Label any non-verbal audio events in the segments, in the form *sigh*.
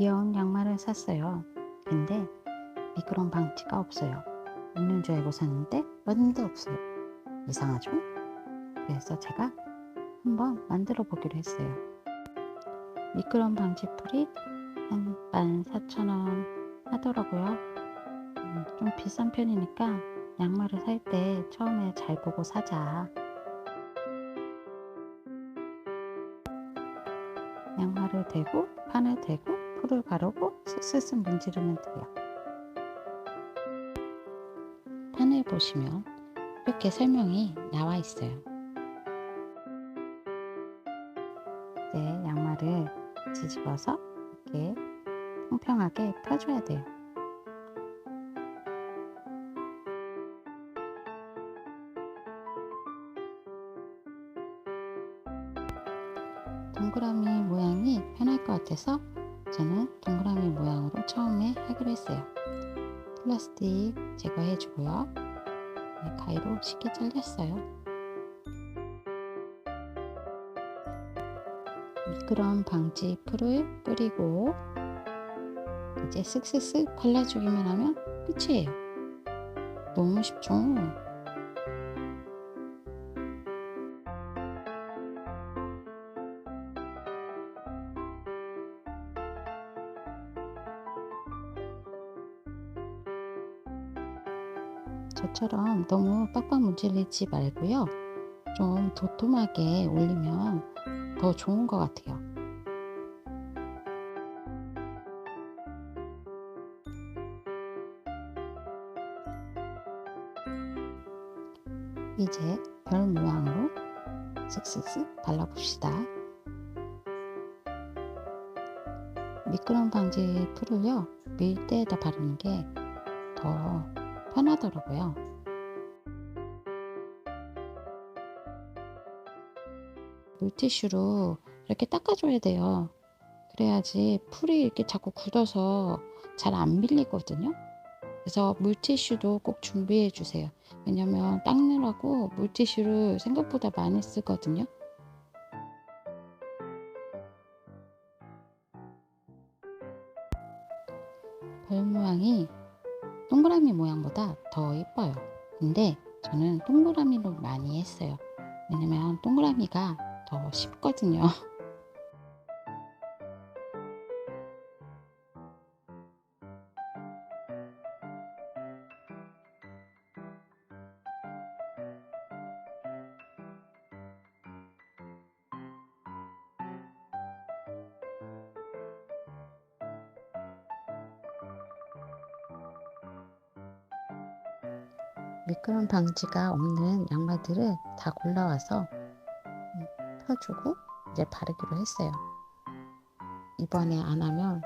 귀여운 양말을 샀어요. 근데 미끄럼 방지가 없어요. 있는 줄 알고 샀는데 어딘데 없어요. 이상하죠? 그래서 제가 한번 만들어 보기로 했어요. 미끄럼 방지 풀이 한 14,000원 하더라고요. 음, 좀 비싼 편이니까 양말을 살 때 처음에 잘 보고 사자. 양말을 대고 판을 대고 풀을 바르고 쓱쓱쓱 문지르면 돼요. 판을 보시면 이렇게 설명이 나와 있어요. 이제 양말을 뒤집어서 이렇게 평평하게 펴줘야 돼요. 동그라미 모양이 편할 것 같아서 저는 동그라미 모양으로 처음에 하기로 했어요. 플라스틱 제거해 주고요. 네, 가위로 쉽게 잘렸어요. 미끄럼 방지 풀을 뿌리고 이제 쓱쓱쓱 발라주기만 하면 끝이에요. 너무 쉽죠? 저처럼 너무 빡빡 문질리지 말고요. 좀 도톰하게 올리면 더 좋은 것 같아요. 이제 별 모양으로 쓱쓱쓱 발라봅시다. 미끄럼 방지 풀을요, 밀대에다 바르는 게 더 편하더라고요. 물티슈로 이렇게 닦아줘야 돼요. 그래야지 풀이 이렇게 자꾸 굳어서 잘 안 밀리거든요. 그래서 물티슈도 꼭 준비해 주세요. 왜냐면 닦느라고 물티슈를 생각보다 많이 쓰거든요. 별 모양이 동그라미 모양보다 더 예뻐요. 근데 저는 동그라미로 많이 했어요. 왜냐면 동그라미가 더 쉽거든요. *laughs* 미끄럼 방지가 없는 양말들을 다 골라와서 펴주고 이제 바르기로 했어요. 이번에 안 하면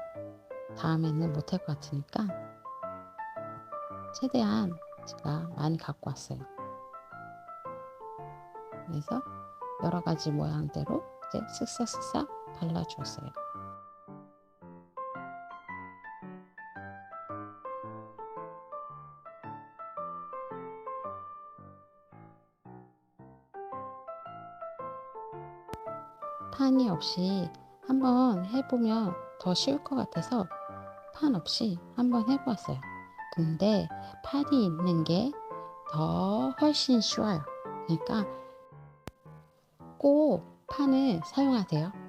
다음에는 못 할 것 같으니까 최대한 제가 많이 갖고 왔어요. 그래서 여러 가지 모양대로 이제 쓱싹쓱싹 발라주었어요. 판이 없이 한번 해보면 더 쉬울 것 같아서 판 없이 한번 해보았어요. 근데 판이 있는 게 더 훨씬 쉬워요. 그러니까 꼭 판을 사용하세요.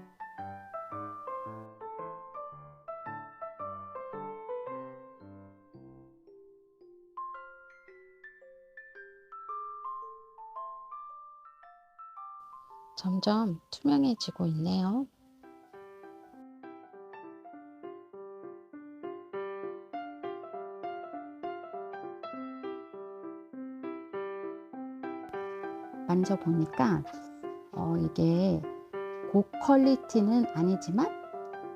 점점 투명해지고 있네요. 만져보니까 어, 이게 고퀄리티는 아니지만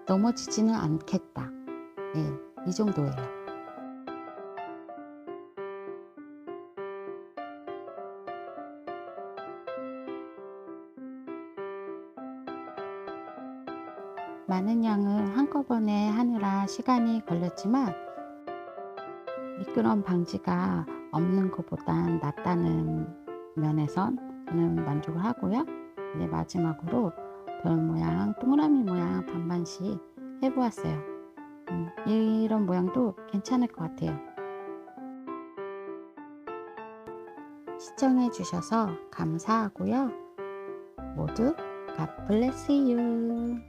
넘어지지는 않겠다. 네, 이 정도예요. 많은 양을 한꺼번에 하느라 시간이 걸렸지만 미끄럼 방지가 없는 것보단 낫다는 면에선 저는 만족을 하고요. 이제 마지막으로 별 모양, 동그라미 모양 반반씩 해보았어요. 음, 이런 모양도 괜찮을 것 같아요. 시청해 주셔서 감사하고요. 모두 God bless you.